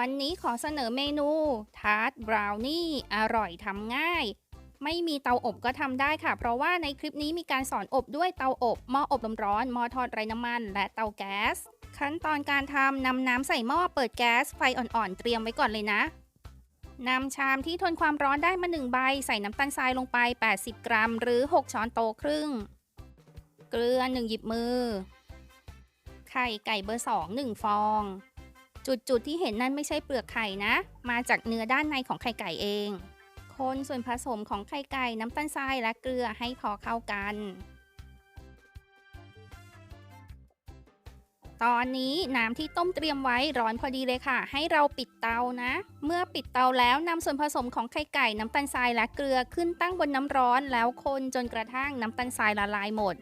วันนี้ขอเสนอเมนู ทาร์ตบราวนี่อร่อยทำง่าย ไม่มีเตาอบก็ทำได้ค่ะ เพราะว่าในคลิปนี้มีการสอนอบด้วยเตาอบหม้ออบลมร้อนหม้อทอดไร้น้ำมัน และเตาแก๊ส ขั้นตอนการทำนำน้ำใส่หม้อเปิดแก๊สไฟอ่อนๆ เตรียมไว้ก่อนเลยนะนำชามที่ทนความร้อนได้มา 1 ใบ ใส่น้ำตาลทรายลงไป 80 กรัม หรือ 6 ช้อนโต๊ะครึ่ง เกลือ 1 หยิบมือ ไข่ไก่เบอร์ 2 1 ฟอง จุดๆที่เห็นนั่นไม่ใช่เปลือกไข่นะ มาจากเนื้อด้านในของไข่ไก่เอง คนส่วนผสมของไข่ไก่น้ำตาลทรายและเกลือให้พอเข้ากัน ตอนนี้น้ำที่ต้มเตรียมไว้ร้อนพอดีเลยค่ะ ให้เราปิดเตานะ เมื่อปิดเตาแล้วนำส่วนผสมของไข่ไก่น้ำตาลทรายและเกลือขึ้นตั้งบนน้ำร้อนแล้วคนจนกระทั่งน้ำตาลทรายละลายหมด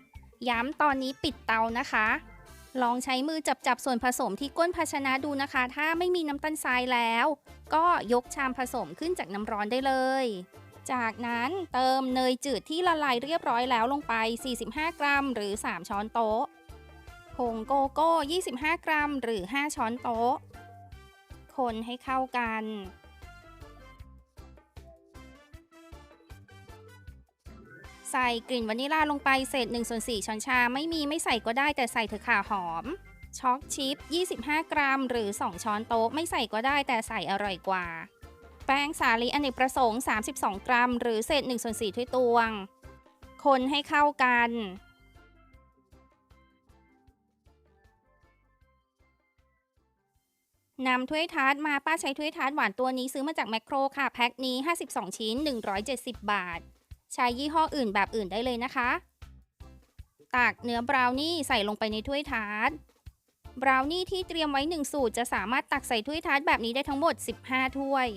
ย้ำตอนนี้ปิดเตานะคะ ลองใช้มือจับจับส่วนผสมที่ก้นภาชนะดูนะคะ ถ้าไม่มีน้ำตาลทรายแล้ว ก็ยกชามผสมขึ้นจากน้ำร้อนได้เลย จากนั้นเติมเนยจืดที่ละลายเรียบร้อยแล้วลงไป 45 กรัม หรือ 3 ช้อนโต๊ะ ผงโกโก้ 25 กรัม หรือ 5 ช้อนโต๊ะ คนให้เข้ากัน ใส่กลิ่นวานิลลาลงไปเศษ1ส่วน4ช้อนชา ไม่มีไม่ใส่ก็ได้แต่ใส่เถอะค่ะหอม ช็อกชิป25 กรัม หรือ 2 ช้อนโต๊ะ ไม่ใส่ก็ได้แต่ใส่อร่อยกว่า แป้งสาลีอเนกประสงค์ 32 กรัม หรือเศษ1ส่วน4ถ้วยตวง คนให้เข้ากันนำถ้วยทาร์ตมาป้าใช้ถ้วยทาร์ตหวานตัวนี้ซื้อมาจากแมคโครค่ะ แพ็คนี้ 52 ชิ้น 170 บาท ใช้ยี่ห้ออื่นแบบอื่นได้เลยนะคะ ตักเนื้อบราวนี่ใส่ลงไปในถ้วยทาร์ตบราวนี่ที่เตรียมไว้ 1 สูตรจะสามารถตักใส่ถ้วยทาร์ตแบบนี้ได้ทั้งหมด 15 ถ้วย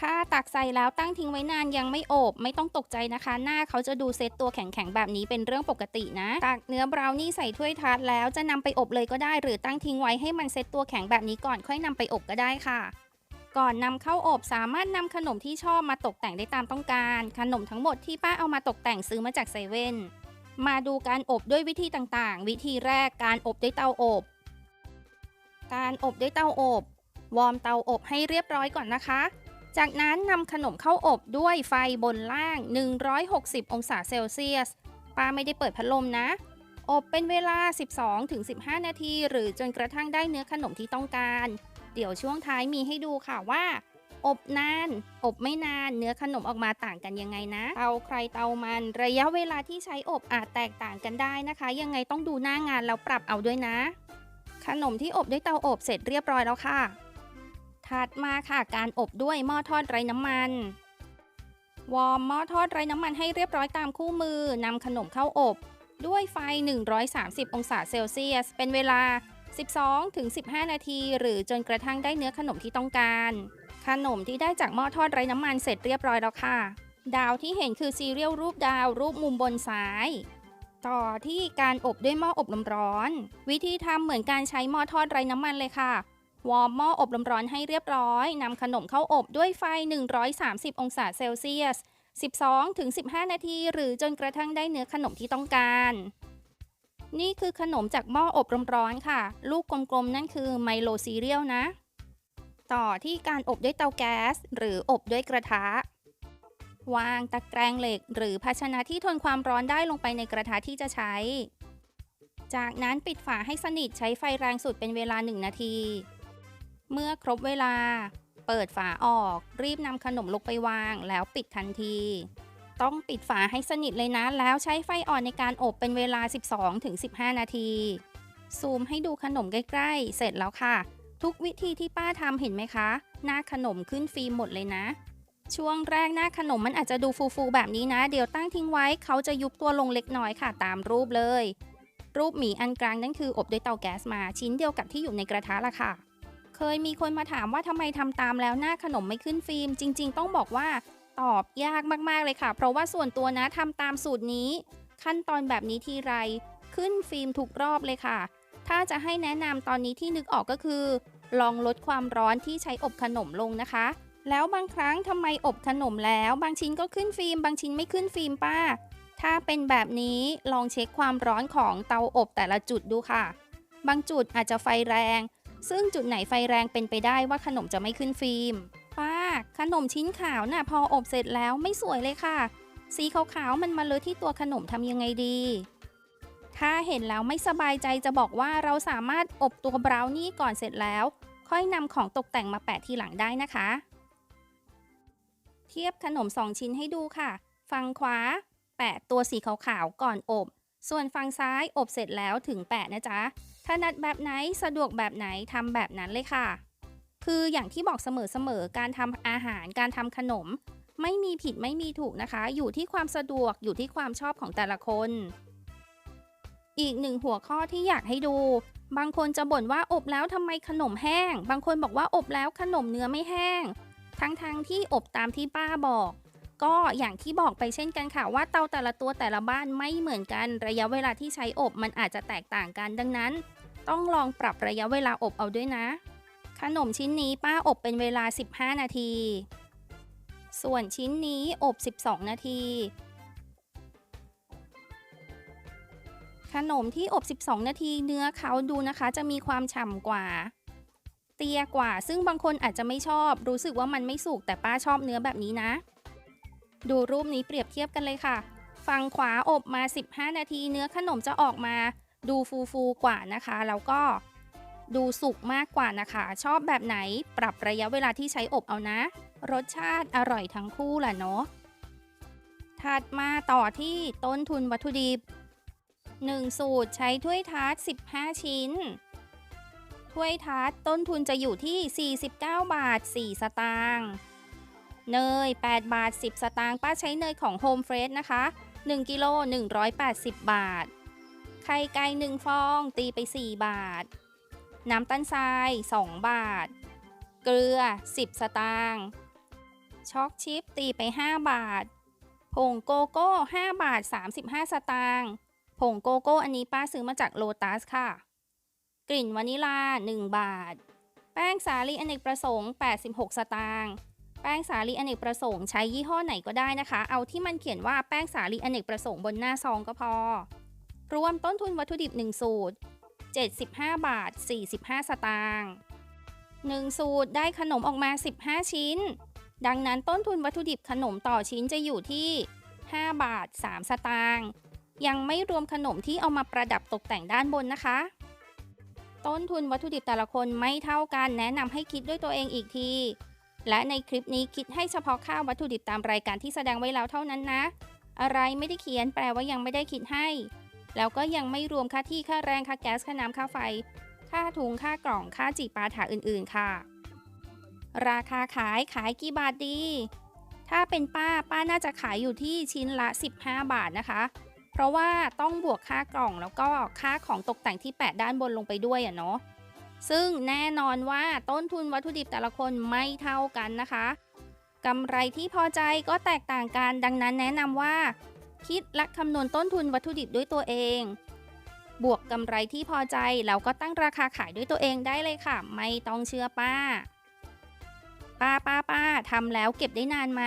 ถ้าตักใส่แล้วตั้งทิ้งไว้นานยังไม่อบ ไม่ต้องตกใจนะคะ หน้าเขาจะดูเซตตัวแข็งๆแบบนี้เป็นเรื่องปกตินะ ตักเนื้อบราวนี่ใส่ถ้วยทาร์ตแล้วจะนำไปอบเลยก็ได้ หรือตั้งทิ้งไว้ให้มันเซตตัวแข็งแบบนี้ก่อนค่อยนำไปอบก็ได้ค่ะ ก่อนนำเข้าอบสามารถนำขนมที่ชอบมาตกแต่งได้ตามต้องการ ขนมทั้งหมดที่ป้าเอามาตกแต่งซื้อมาจากเซเว่นมาดูการอบด้วยวิธีต่างๆ วิธีแรกการอบด้วยเตาอบ การอบด้วยเตาอบ วอร์มเตาอบให้เรียบร้อยก่อนนะคะ จากนั้นนำขนมเข้าอบด้วยไฟบนล่าง 160 องศาเซลเซียส ป้าไม่ได้เปิดพัดลมนะ อบเป็นเวลา 12-15 นาที หรือจนกระทั่งได้เนื้อขนมที่ต้องการ เดี๋ยวช่วงท้ายมีให้ดูค่ะว่า อบนาน อบไม่นานเนื้อขนมออกมาต่างกันยังไงนะเตาใครเตามันระยะเวลาที่ใช้อบอาจแตกต่างกันได้นะคะ ยังไงต้องดูหน้างานแล้วปรับเอาด้วยนะ ขนมที่อบด้วยเตาอบเสร็จเรียบร้อยแล้วค่ะ ถัดมาค่ะการอบด้วยหม้อทอดไร้น้ำมันวอร์มหม้อทอดไร้น้ำมันให้เรียบร้อยตามคู่มือนำขนมเข้าอบ ด้วยไฟ 130 องศาเซลเซียส เป็นเวลา 12-15 นาที หรือจนกระทั่งได้เนื้อขนมที่ต้องการ ขนมที่ได้จากหม้อทอดไร้น้ำมันเสร็จเรียบร้อยแล้วค่ะ ดาวที่เห็นคือซีเรียลรูปดาวรูปมุมบนซ้าย ต่อที่การอบด้วยหม้ออบลมร้อน วิธีทำเหมือนการใช้หม้อทอดไร้น้ำมันเลยค่ะ วอร์มหม้ออบลมร้อนให้เรียบร้อยนำขนมเข้าอบด้วยไฟ 130 องศาเซลเซียส 12-15 นาที หรือจนกระทั่งได้เนื้อขนมที่ต้องการ นี่คือขนมจากหม้ออบร้อนๆค่ะ ลูกกลมๆ นั่นคือไมโลซีเรียลนะ ต่อที่การอบด้วยเตาแก๊ส หรืออบด้วยกระทะ วางตะแกรงเหล็ก หรือภาชนะที่ทนความร้อนได้ลงไปในกระทะที่จะใช้ จากนั้นปิดฝาให้สนิทใช้ไฟแรงสุดเป็นเวลา 1 นาที เมื่อครบเวลา เปิดฝาออก รีบนำขนมลงไปวางแล้วปิดทันที ต้องปิดฝาให้สนิทเลยนะ แล้วใช้ไฟอ่อนในการอบเป็นเวลา 12-15 นาที ซูมให้ดูขนมใกล้ๆ เสร็จแล้วค่ะ ทุกวิธีที่ป้าทำเห็นไหมคะ หน้าขนมขึ้นฟิล์มหมดเลยนะ ช่วงแรกหน้าขนมมันอาจจะดูฟูๆแบบนี้นะ เดี๋ยวตั้งทิ้งไว้เขาจะยุบตัวลงเล็กน้อยค่ะ ตามรูปเลย รูปหมีอันกลางนั่นคืออบด้วยเตาแก๊สมาชิ้นเดียวกับที่อยู่ในกระทะละค่ะเคยมีคนมาถามว่าทำไมทำตามแล้วหน้าขนมไม่ขึ้นฟิล์ม จริง ๆ ต้องบอกว่า ตอบยากมากๆเลยค่ะ เพราะว่าส่วนตัวนะทำตามสูตรนี้ ขั้นตอนแบบนี้ทีไรขึ้นฟิล์มทุกรอบเลยค่ะ ถ้าจะให้แนะนำตอนนี้ที่นึกออกก็คือ ลองลดความร้อนที่ใช้อบขนมลงนะคะ แล้วบางครั้งทำไมอบขนมแล้ว บางชิ้นก็ขึ้นฟิล์ม บางชิ้นไม่ขึ้นฟิล์มป้า ถ้าเป็นแบบนี้ลองเช็คความร้อนของเตาอบแต่ละจุดดูค่ะ บางจุดอาจจะไฟแรง ซึ่งจุดไหนไฟแรงเป็นไปได้ว่าขนมจะไม่ขึ้นฟิล์ม ป้าขนมชิ้นขาวน่ะพออบเสร็จแล้วไม่สวยเลยค่ะ สีขาวๆมันมาเลอะที่ตัวขนมทำยังไงดี ถ้าเห็นแล้วไม่สบายใจจะบอกว่าเราสามารถอบตัวบราวนี่ก่อนเสร็จแล้ว ค่อยนำของตกแต่งมาแปะทีหลังได้นะคะ เทียบขนม 2 ชิ้นให้ดูค่ะ ฝั่งขวา แปะตัวสีขาวๆก่อนอบ ส่วนฝั่งซ้ายอบเสร็จแล้วถึงแปะนะจ๊ะถนัดแบบไหนสะดวกแบบไหนทำแบบนั้นเลยค่ะ คืออย่างที่บอกเสมอๆ การทำอาหาร การทำขนม ไม่มีผิดไม่มีถูกนะคะ อยู่ที่ความสะดวก อยู่ที่ความชอบของแต่ละคน อีกหนึ่งหัวข้อที่อยากให้ดู บางคนจะบ่นว่าอบแล้วทำไมขนมแห้ง บางคนบอกว่าอบแล้วขนมเนื้อไม่แห้ง ทั้งๆทที่อบตามที่ป้าบอก ก็อย่างที่บอกไปเช่นกันค่ะว่าเตาแต่ละตัวแต่ละบ้านไม่เหมือนกัน ระยะเวลาที่ใช้อบมันอาจจะแตกต่างกันดังนั้น ต้องลองปรับระยะเวลาอบเอาด้วยนะ ขนมชิ้นนี้ป้าอบเป็นเวลา 15 นาที ส่วนชิ้นนี้อบ 12 นาที ขนมที่อบ 12 นาทีเนื้อเขาดูนะคะจะมีความฉ่ำกว่า เตียกว่า ซึ่งบางคนอาจจะไม่ชอบ รู้สึกว่ามันไม่สุกแต่ป้าชอบเนื้อแบบนี้นะ ดูรูปนี้เปรียบเทียบกันเลยค่ะ ฝั่งขวาอบมา 15 นาที เนื้อขนมจะออกมา ดูฟูฟูๆกว่านะคะ แล้วก็ ดูสุกมากกว่านะคะ ชอบแบบไหนปรับระยะเวลาที่ใช้อบเอานะ รสชาติอร่อยทั้งคู่แหละเนาะถัดมาต่อที่ต้นทุนวัตถุดิบ 1 สูตรใช้ถ้วยทาร์ต15 ชิ้น ถ้วยทาร์ตต้นทุนจะอยู่ที่ 49 บาท 4 สตางค์เนย 8 บาท 10 สตางค์ป้าใช้เนยของ Home Fresh นะคะ 1 กิโล 180 บาท ไข่ไก่1ฟองตีไป 4 บาท น้ำตาลทราย 2 บาท เกลือ 10 สตางค์ช็อกชิปตีไป 5 บาท ผงโกโก้ 5 บาท 35 สตางค์ผงโกโก้อันนี้ป้าซื้อมาจากโลตัสค่ะ กลิ่นวานิลา 1 บาท แป้งสาลีอเนกประสงค์ 86 สตางค์แป้งสาลีอเนกประสงค์ใช้ยี่ห้อไหนก็ได้นะคะ เอาที่มันเขียนว่าแป้งสาลีอเนกประสงค์บนหน้าซองก็พอ รวมต้นทุนวัตถุดิบ 1 สูตร 75 บาท 45 สตางค์1สูตรได้ขนมออกมา 15 ชิ้น ดังนั้นต้นทุนวัตถุดิบขนมต่อชิ้นจะอยู่ที่ 5 บาท 3 สตางค์ยังไม่รวมขนมที่เอามาประดับตกแต่งด้านบนนะคะ ต้นทุนวัตถุดิบแต่ละคนไม่เท่ากันแนะนำให้คิดด้วยตัวเองอีกที และในคลิปนี้คิดให้เฉพาะค่าวัตถุดิบตามรายการที่แสดงไว้แล้วเท่านั้นนะ อะไรไม่ได้เขียนแปลว่ายังไม่ได้คิดให้ แล้วก็ยังไม่รวมค่าที่ค่าแรงค่าแก๊สค่าน้ำค่าไฟ ค่าถุงค่ากล่องค่าจีปาถาอื่นๆค่ะ ราคาขายขายกี่บาทดี ถ้าเป็นป้าป้าน่าจะขายอยู่ที่ชิ้นละ 15 บาทนะคะ เพราะว่าต้องบวกค่ากล่องแล้วก็ค่าของตกแต่งที่แปะด้านบนลงไปด้วยอะเนาะซึ่งแน่นอนว่าต้นทุนวัตถุดิบแต่ละคนไม่เท่ากันนะคะกำไรที่พอใจก็แตกต่างกันดังนั้นแนะนำว่า คิดและคำนวณต้นทุนวัตถุดิบด้วยตัวเอง บวกกำไรที่พอใจแล้วก็ตั้งราคาขายด้วยตัวเองได้เลยค่ะ ไม่ต้องเชื่อป้า ป้าป้าป้าทำแล้วเก็บได้นานไหม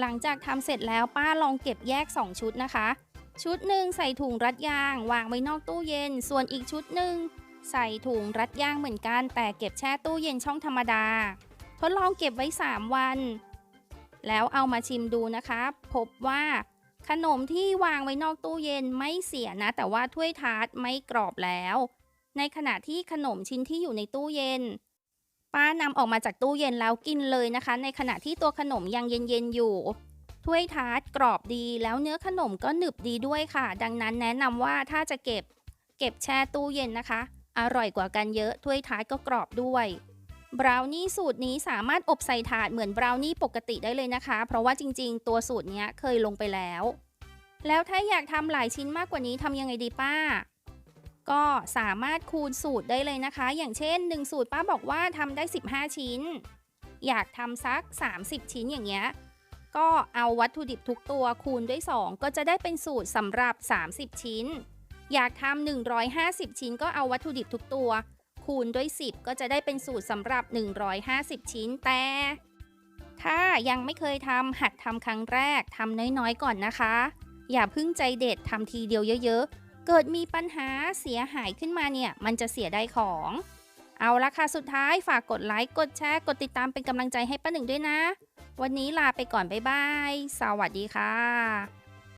หลังจากทำเสร็จแล้วป้าลองเก็บแยก 2 ชุดนะคะ ชุดหนึ่งใส่ถุงรัดยาง วางไว้นอกตู้เย็น ส่วนอีกชุดหนึ่งใส่ถุงรัดยางเหมือนกัน แต่เก็บแช่ตู้เย็นช่องธรรมดา ทดลองเก็บไว้ 3 วัน แล้วเอามาชิมดูนะคะ พบว่าขนมที่วางไว้นอกตู้เย็นไม่เสียนะ แต่ว่าถ้วยทาร์ตไม่กรอบแล้ว ในขณะที่ขนมชิ้นที่อยู่ในตู้เย็น ป้านำออกมาจากตู้เย็นแล้วกินเลยนะคะ ในขณะที่ตัวขนมยังเย็นๆอยู่ถ้วยทาร์ตกรอบดีแล้วเนื้อขนมก็หนึบดีด้วยค่ะ ดังนั้นแนะนำว่าถ้าจะเก็บ เก็บแช่ตู้เย็นนะคะ อร่อยกว่ากันเยอะถ้วยทาร์ตก็กรอบด้วย บราวนี่สูตรนี้สามารถอบใส่ถาดเหมือนบราวนี่ปกติได้เลยนะคะ เพราะว่าจริงๆ ตัวสูตรเนี้ยเคยลงไปแล้ว แล้วถ้าอยากทำหลายชิ้นมากกว่านี้ทำยังไงดีป้า ก็สามารถคูณสูตรได้เลยนะคะ อย่างเช่น 1 สูตรป้าบอกว่าทำได้ 15 ชิ้น อยากทำสัก 30 ชิ้นอย่างเงี้ยก็เอาวัตถุดิบทุกตัวคูณด้วย 2 ก็จะได้เป็นสูตรสำหรับ 30 ชิ้น อยากทำ150 ชิ้นก็เอาวัตถุดิบทุกตัว คูณด้วย 10 ก็จะได้เป็นสูตรสำหรับ 150 ชิ้นแต่ ถ้ายังไม่เคยทำหัดทำครั้งแรกทำน้อยๆก่อนนะคะ อย่าพึ่งใจเด็ดทำทีเดียวเยอะๆ เกิดมีปัญหาเสียหายขึ้นมาเนี่ย มันจะเสียได้ของ เอาละค่ะสุดท้ายฝากกดไลค์กดแชร์กดติดตามเป็นกำลังใจให้ป้าหนึ่งด้วยนะ วันนี้ลาไปก่อนบ๊ายบายสวัสดีค่ะ